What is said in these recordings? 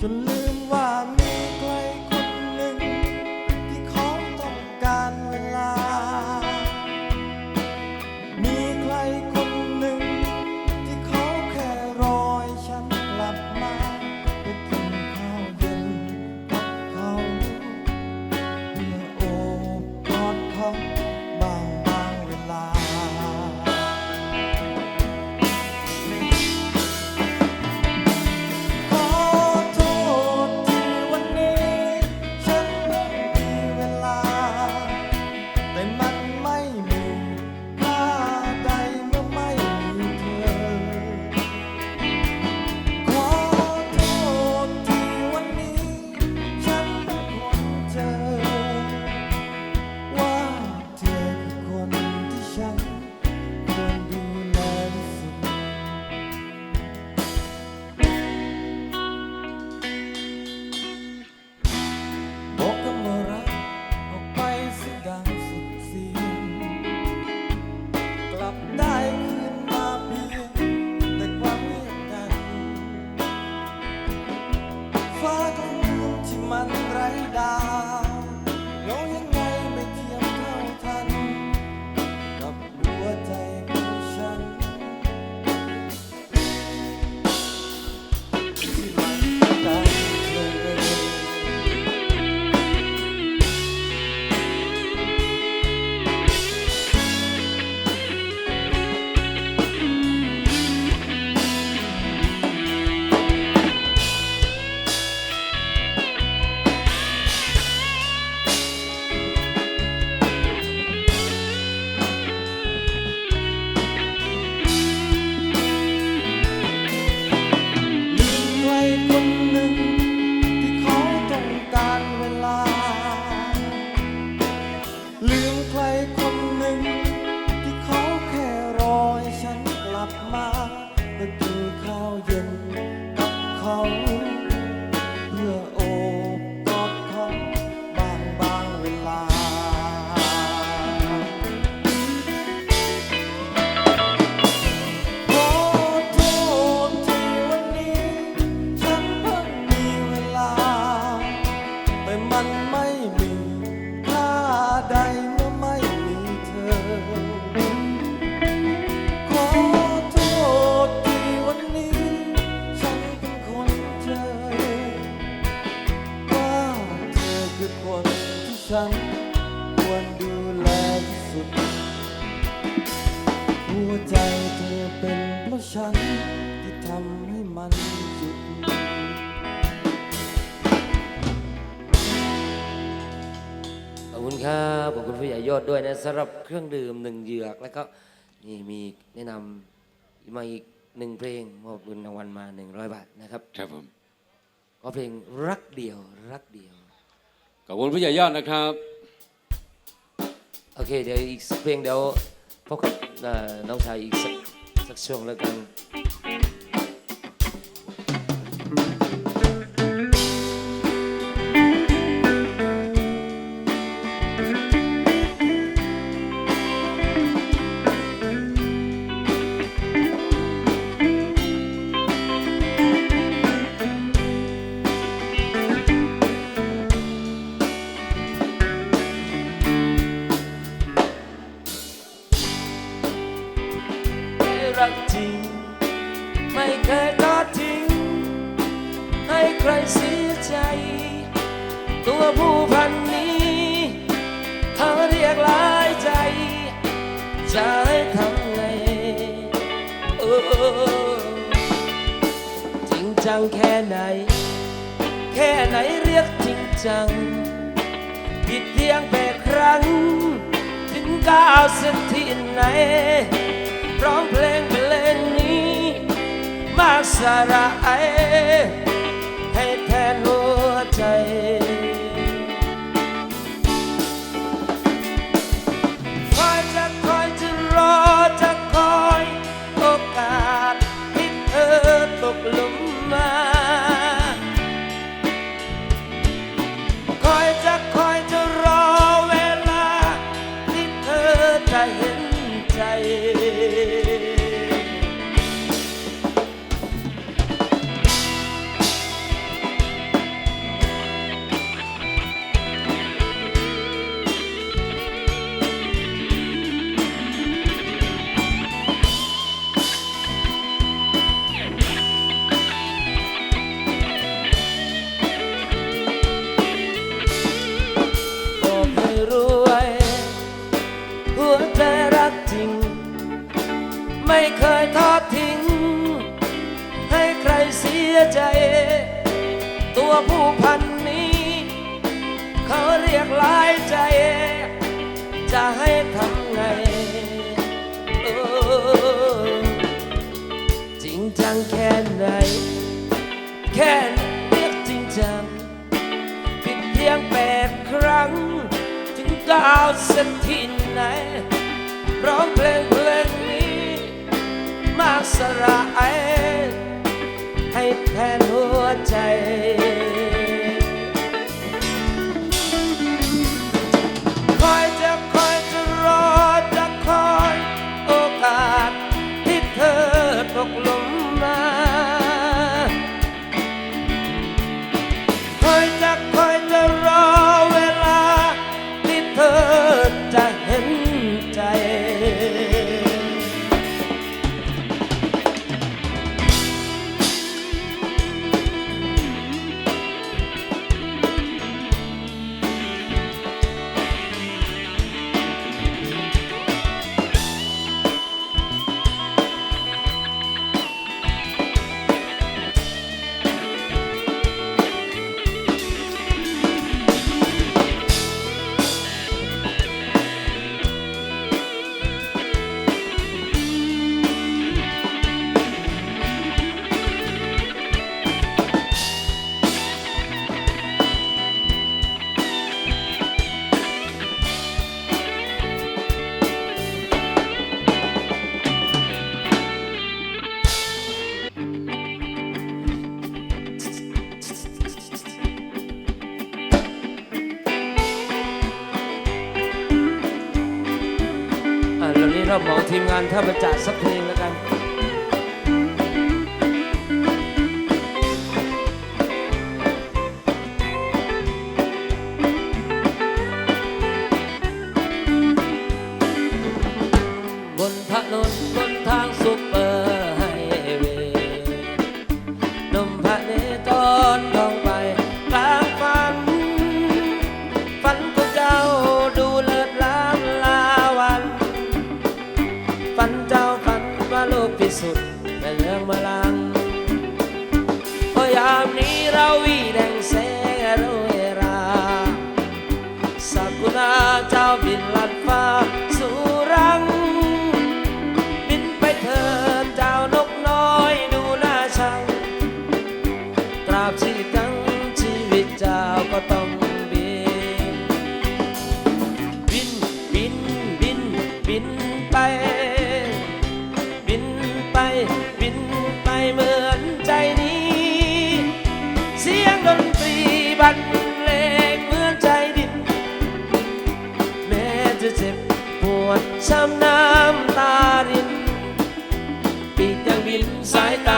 to live. ฉันควรดูแลสุด หัวใจเธอเป็นเพราะฉันที่ทำให้มันหยุดขอบคุณครับขอบคุณผู้ใหญ่ยอดด้วยนะสำหรับเครื่องดื่มหนึ่งเหยือกแล้วก็นี่มีแนะนำมาอีกหนึ่งเพลงมอบเงินรางวัลมาหนึ่งร้อยบาทนะครับ ครับผมก็เพลงรักเดียวรักเดียว ขอบคุณผู้ใหญ่ยอดนะครับ โอเค เดี๋ยวอีกเพลงเดี๋ยวพบกับน้องชายอีกสักช่วงแล้วกัน งแค่ไหน แค่ไหนเรียกจริงจัง ผิดเพียงแต่ครั้ง ถึงก้าวเส้นที่ไหนร้องเพลงเพลงนี้ มาสาระให้แทนหัวใจ ตัวผู้พันนี้ เขาเรียกหลายใจ จะให้ทำไงจริงจังแค่ไหน แค่เรียกจริงจัง ผิดเพียงแปดครั้ง ถึงก้าวสักทีไหน ร้องเพลงเพลงนี้ มาสระไอให้แทน Yeah. รับเหมาทีมงานถ้าประจักษ์สักเพลงแล้วกันนบนทางซุปเปอร์ไฮเวย์นมพระ วดช้ำน้ำตารินปีกยังบินสายตา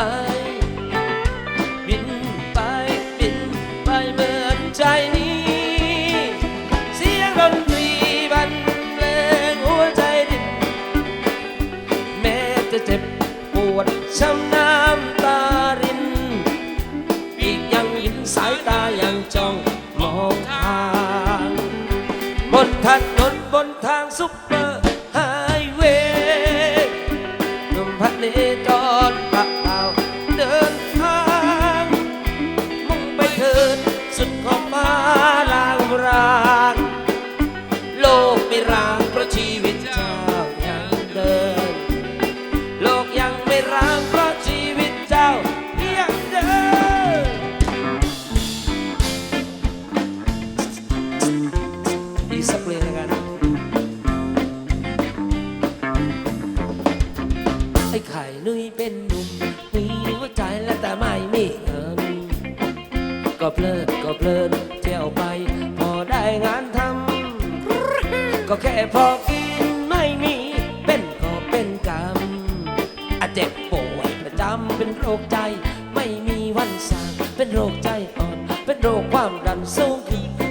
find ลุยเป็นหนุ่ม มีหัวใจและแต่ไม่มีเงินก็เพลิดก็เพลินเที่ยวไป พอได้งานทำก็แค่พอกินไม่มี เป็นก็เป็นกรรมอาเจ็บป่วยประจำเป็นโรคใจ ไม่มีวันสางเป็นโรคใจอ่อน เป็นโรคความดันสูง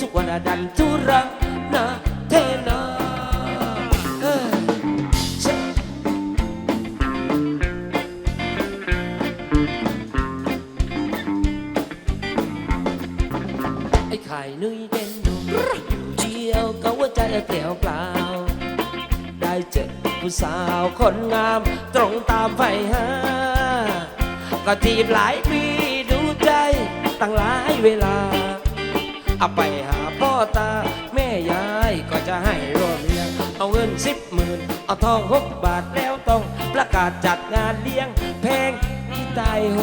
ทุกวันดันทุรัง ก็ทีบหลายปีดูใจตั้งหลายเวลาเอาไปหาพ่อตา แม่ยายก็จะให้รวมเลี้ยง เอาเงินสิบหมื่นเอาทองหกบาทแล้วต้องประกาศจัดงานเลี้ยง แพงที่ตายโห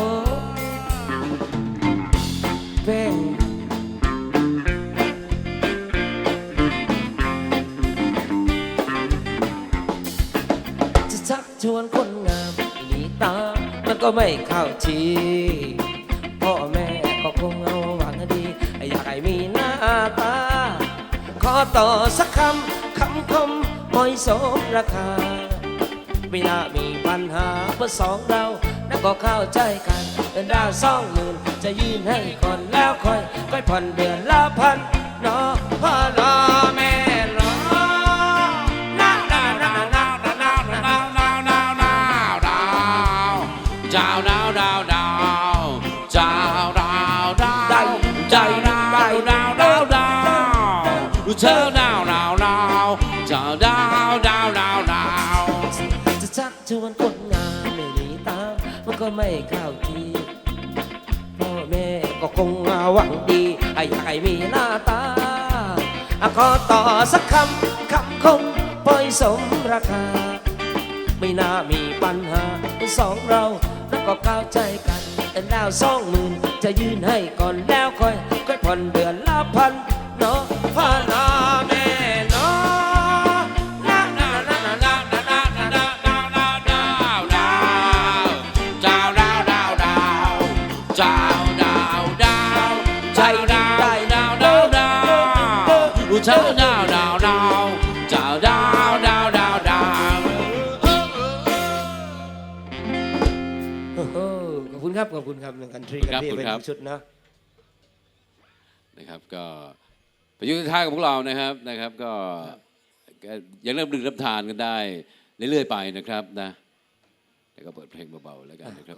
มันก็ไม่เข้าทีพ่อแม่ก็คงเอาหวังดี อยากให้มีหน้าตา ขอต่อสักคำคำคมปล่อยสมราคา ไม่น่ามีปัญหาเพื่อสองเรานั่นก็เข้าใจกันเดินดาวสองหมื่นจะยื่นให้ก่อนแล้วค่อยค่อยผ่อนเดือนละพันเนาะพ่อรอ จะชักชวนคนงานไม่หนีตามมันก็ไม่เข้าทีพ่อแม่ก็คงหวังดีให้อยากให้มีหน้าตาอะขอต่อสักคำคำคงปล่อยสมราคา ไม่น่ามีปัญหาสองเรา แล้วก็เข้าใจกันแต่แล้วสองหมื่นจะยื่นให้ก่อนแล้วค่อยค่อยผ่อนเดือนละพันเนาะพ่อนาแม่เนาะนานานานานานานานานาใจดีได้ดาวดาวดาวเจ้าดาวดาวดาว อบคุณครับขอบคุณครับหนึ่งกันทรีกันที่เป็นชุดนะนะครับก็ประยุทธ์ท่ายกับพวกเรานะครับนะครับ ก็ก็ยังเริ่มดื่มรับทานกันได้เรื่อยๆไปนะครับนะแล้วก็เปิดเพลงเบาๆแล้วกันนะครับ